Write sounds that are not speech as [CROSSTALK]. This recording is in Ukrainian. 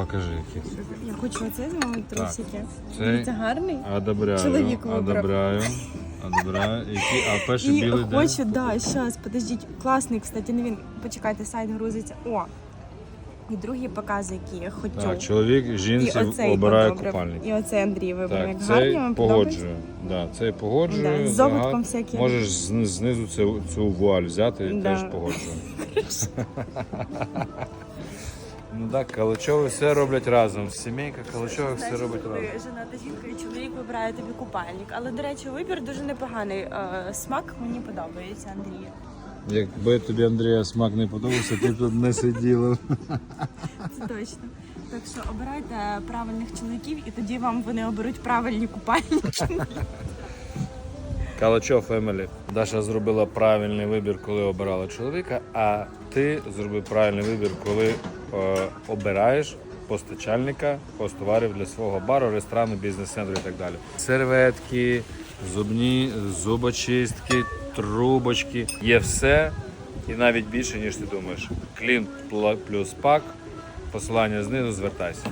Покажи які. Я хочу оце замовити трусики. Це Це гарний. одобряю. Чоловік вибрав. Одобряю. Одобряю. Які? А перший І білий де? хочу, да, щас, подождіть. Класний, кстати, не він. Почекайте, сайт грузиться. О! І другий показує, який я хочу. Так, чоловік і жінці оцей обирає подобрав. купальник. І оцей Андрій вибрав. Так, Як цей гарні вам подобається? погоджую. Да, цей погоджую. Да, з Ага. всяким. Можеш зни- знизу цю, цю вуаль взяти і Да. теж погоджую. [LAUGHS] [LAUGHS] ну так, Калачови все роблять разом. Сімейка Калачових все робить разом. Жената жінка і чоловік вибирає тобі купальник. Але, до речі, вибір дуже непоганий. Е, Смак мені подобається, Андрію. Якби тобі Андрія смак не подобався, ти б тут не сиділа. Це точно. Так що обирайте правильних чоловіків, і тоді вам вони оберуть правильні купальники. Калачов Емелі. Даша зробила правильний вибір, коли обирала чоловіка, а ти зробив правильний вибір, коли обираєш постачальника посттоварів для свого бару, ресторану, бізнес-центру і так далі. Серветки, зубні, зубочистки, трубочки. Є все і навіть більше, ніж ти думаєш. Клін плюс пак. Посилання знизу звертайся.